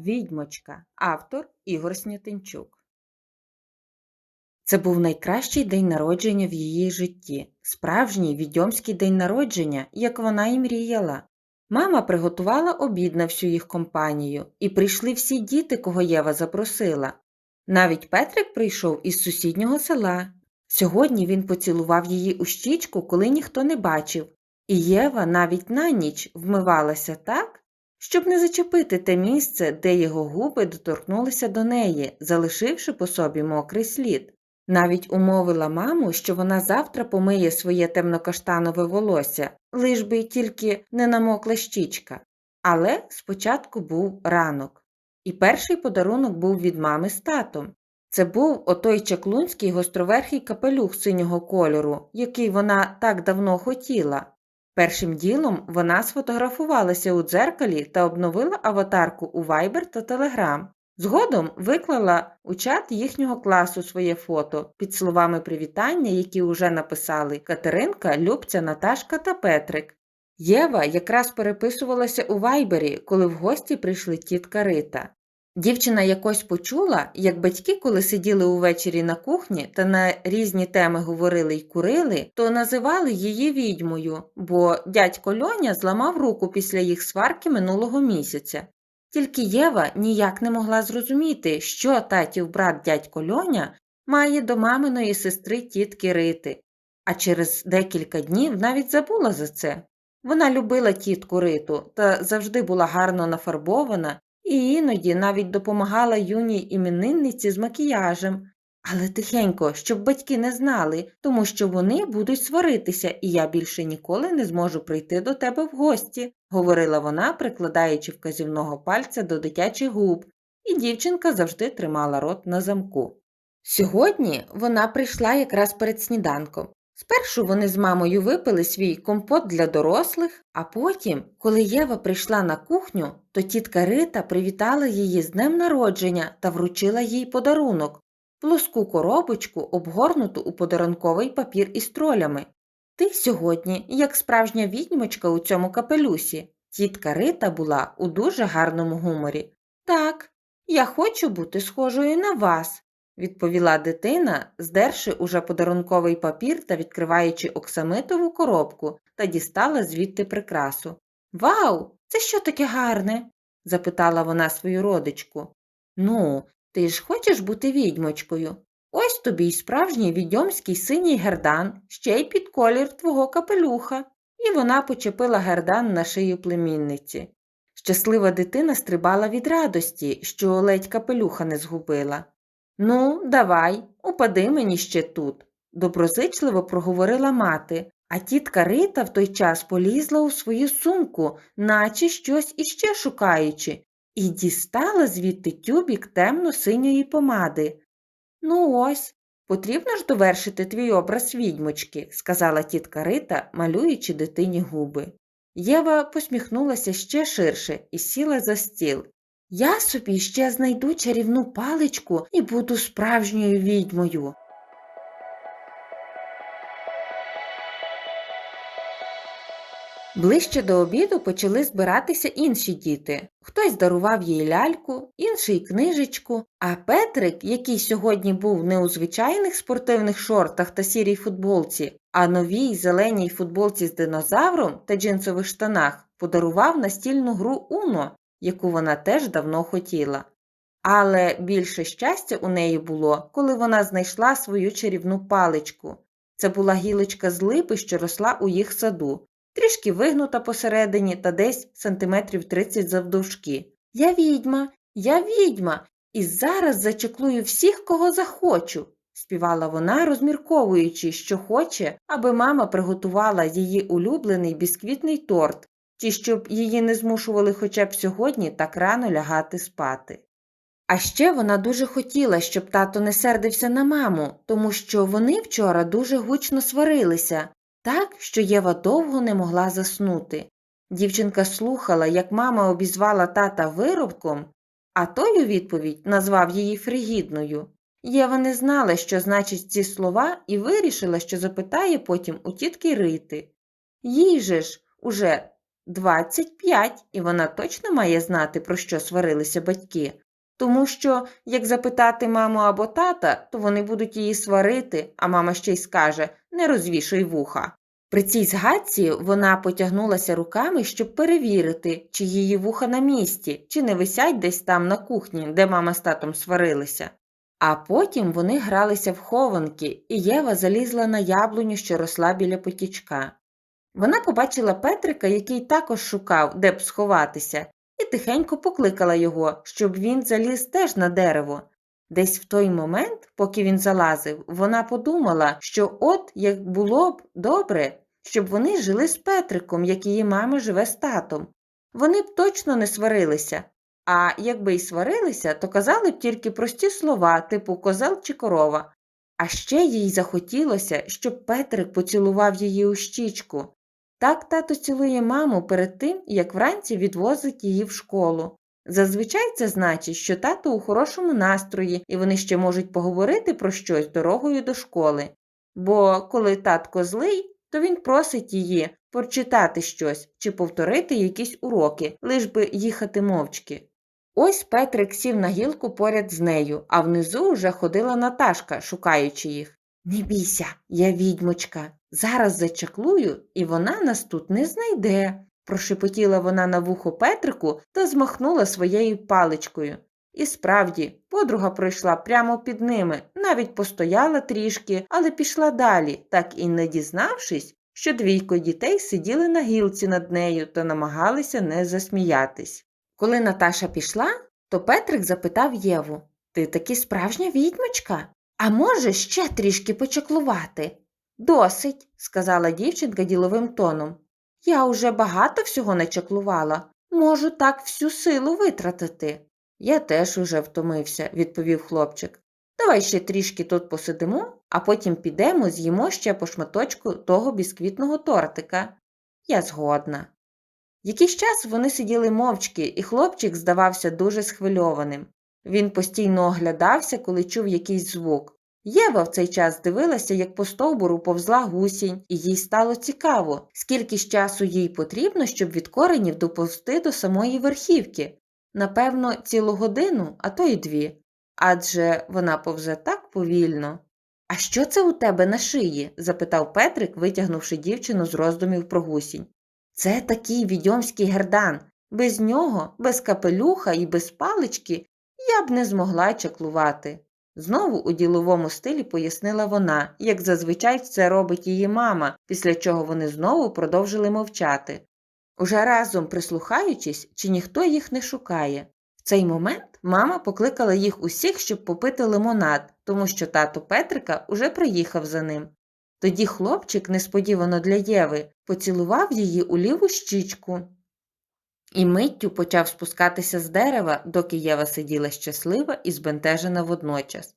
Відьмочка. Автор Ігор Снятинчук. Це був найкращий день народження в її житті, справжній відьомський день народження, як вона і мріяла. Мама приготувала обід на всю їх компанію, і прийшли всі діти, кого Єва запросила. Навіть Петрик прийшов із сусіднього села. Сьогодні він поцілував її у щічку, коли ніхто не бачив, і Єва навіть на ніч вмивалася так, щоб не зачепити те місце, де його губи доторкнулися до неї, залишивши по собі мокрий слід. Навіть умовила маму, що вона завтра помиє своє темнокаштанове волосся, лиш би тільки не намокла щічка. Але спочатку був ранок. І перший подарунок був від мами з татом. Це був отой чаклунський гостроверхий капелюх синього кольору, який вона так давно хотіла. Першим ділом вона сфотографувалася у дзеркалі та обновила аватарку у Viber та Telegram. Згодом виклала у чат їхнього класу своє фото під словами привітання, які уже написали Катеринка, Любця, Наташка та Петрик. Єва якраз переписувалася у Вайбері, коли в гості прийшли тітка Рита. Дівчина якось почула, як батьки, коли сиділи увечері на кухні та на різні теми говорили й курили, то називали її відьмою, бо дядько Льоня зламав руку після їх сварки минулого місяця. Тільки Єва ніяк не могла зрозуміти, що татів брат дядько Льоня має до маминої сестри тітки Рити, а через декілька днів навіть забула за це. Вона любила тітку Риту та завжди була гарно нафарбована і іноді навіть допомагала юній іменинниці з макіяжем, але тихенько, щоб батьки не знали, тому що вони будуть сваритися, і я більше ніколи не зможу прийти до тебе в гості, говорила вона, прикладаючи вказівного пальця до дитячих губ, і дівчинка завжди тримала рот на замку. Сьогодні вона прийшла якраз перед сніданком. Спершу вони з мамою випили свій компот для дорослих, а потім, коли Єва прийшла на кухню, то тітка Рита привітала її з днем народження та вручила їй подарунок плоску коробочку, обгорнуту у подарунковий папір із тролями. Ти сьогодні, як справжня відьмочка у цьому капелюсі, тітка Рита була у дуже гарному гуморі. Так, я хочу бути схожою на вас, відповіла дитина, здерши уже подарунковий папір та відкриваючи оксамитову коробку та дістала звідти прикрасу. Вау, це що таке гарне? запитала вона свою родичку. Ну, ти ж хочеш бути відьмочкою? Ось тобі й справжній відьомський синій гердан, ще й під колір твого капелюха. І вона почепила гердан на шию племінниці. Щаслива дитина стрибала від радості, що ледь капелюха не згубила. Ну, давай, упади мені ще тут, доброзичливо проговорила мати, а тітка Рита в той час полізла у свою сумку, наче щось іще шукаючи, і дістала звідти тюбік темно-синьої помади. Ну ось, потрібно ж довершити твій образ відьмочки, сказала тітка Рита, малюючи дитині губи. Єва посміхнулася ще ширше і сіла за стіл. Я собі ще знайду чарівну паличку і буду справжньою відьмою. Ближче до обіду почали збиратися інші діти. Хтось дарував їй ляльку, інший книжечку, а Петрик, який сьогодні був не у звичайних спортивних шортах та сірій футболці, а новій зеленій футболці з динозавром та джинсових штанах, подарував настільну гру Уно, яку вона теж давно хотіла. Але більше щастя у неї було, коли вона знайшла свою чарівну паличку. Це була гілочка з липи, що росла у їх саду трішки вигнута посередині та десь сантиметрів 30 завдовжки. Я відьма, я відьма, і зараз зачеклую всіх, кого захочу, співала вона, розмірковуючи, що хоче, аби мама приготувала її улюблений бісквітний торт, чи щоб її не змушували хоча б сьогодні так рано лягати спати. А ще вона дуже хотіла, щоб тато не сердився на маму, тому що вони вчора дуже гучно сварилися, так, що Єва довго не могла заснути. Дівчинка слухала, як мама обізвала тата виробком, а той у відповідь назвав її фригідною. Єва не знала, що значить ці слова, і вирішила, що запитає потім у тітки Рити. Їй же ж уже 25, і вона точно має знати, про що сварилися батьки. Тому що, як запитати маму або тата, то вони будуть її сварити, а мама ще й скаже не розвішуй вуха. При цій згадці вона потягнулася руками, щоб перевірити, чи її вуха на місці, чи не висять десь там на кухні, де мама з татом сварилися. А потім вони гралися в хованки, і Єва залізла на яблуню, що росла біля потічка. Вона побачила Петрика, який також шукав, де б сховатися, і тихенько покликала його, щоб він заліз теж на дерево. Десь в той момент, поки він залазив, вона подумала, що от як було б добре, щоб вони жили з Петриком, як її мама живе з татом. Вони б точно не сварилися, а якби й сварилися, то казали б тільки прості слова, типу козел чи корова. А ще їй захотілося, щоб Петрик поцілував її у щічку. Так тато цілує маму перед тим, як вранці відвозить її в школу. Зазвичай це значить, що тато у хорошому настрої і вони ще можуть поговорити про щось дорогою до школи. Бо коли татко злий, то він просить її прочитати щось чи повторити якісь уроки, лиш би їхати мовчки. Ось Петрик сів на гілку поряд з нею, а внизу вже ходила Наташка, шукаючи їх. Не бійся, я відьмочка. Зараз зачаклую, і вона нас тут не знайде, прошепотіла вона на вухо Петрику та змахнула своєю паличкою. І справді, подруга пройшла прямо під ними, навіть постояла трішки, але пішла далі, так і не дізнавшись, що двійко дітей сиділи на гілці над нею та намагалися не засміятись. Коли Наташа пішла, то Петрик запитав Єву Ти таки справжня відьмочка? А може ще трішки почаклувати? Досить, сказала дівчинка діловим тоном. Я уже багато всього не чаклувала, можу так всю силу витратити. Я теж уже втомився, відповів хлопчик. Давай ще трішки тут посидимо, а потім підемо з'їмо ще по шматочку того бісквітного тортика. Я згодна. Якийсь час вони сиділи мовчки, і хлопчик здавався дуже схвильованим. Він постійно оглядався, коли чув якийсь звук. Єва в цей час дивилася, як по стовбуру повзла гусінь, і їй стало цікаво, скільки ж часу їй потрібно, щоб від коренів доповзти до самої верхівки. Напевно, цілу годину, а то й дві. Адже вона повзе так повільно. А що це у тебе на шиї? запитав Петрик, витягнувши дівчину з роздумів про гусінь. Це такий відьомський гердан. Без нього, без капелюха і без палички я б не змогла чаклувати. Знову у діловому стилі пояснила вона, як зазвичай це робить її мама, після чого вони знову продовжили мовчати. Уже разом прислухаючись, чи ніхто їх не шукає. В цей момент мама покликала їх усіх, щоб попити лимонад, тому що тато Петрика уже приїхав за ним. Тоді хлопчик, несподівано для Єви, поцілував її у ліву щічку і миттю почав спускатися з дерева, доки Єва сиділа щаслива і збентежена водночас.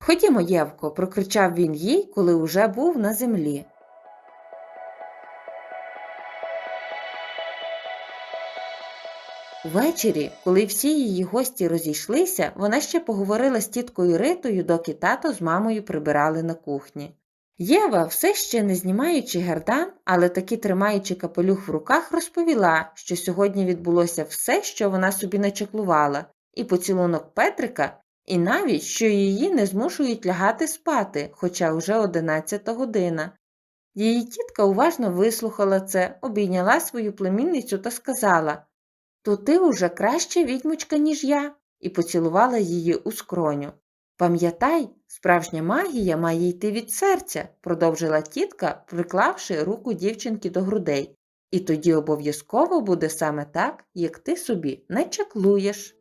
Ходімо, Євко, прокричав він їй, коли уже був на землі. Ввечері, коли всі її гості розійшлися, вона ще поговорила з тіткою Ритою, доки тато з мамою прибирали на кухні. Єва, все ще не знімаючи гердан, але таки тримаючи капелюх в руках, розповіла, що сьогодні відбулося все, що вона собі начеклувала, і поцілунок Петрика, і навіть що її не змушують лягати спати, хоча вже одинадцята година. Її тітка уважно вислухала це, обійняла свою племінницю та сказала То ти уже краще відьмочка, ніж я, і поцілувала її у скроню. Пам'ятай, справжня магія має йти від серця, продовжила тітка, приклавши руку дівчинки до грудей, і тоді обов'язково буде саме так, як ти собі не чаклуєш.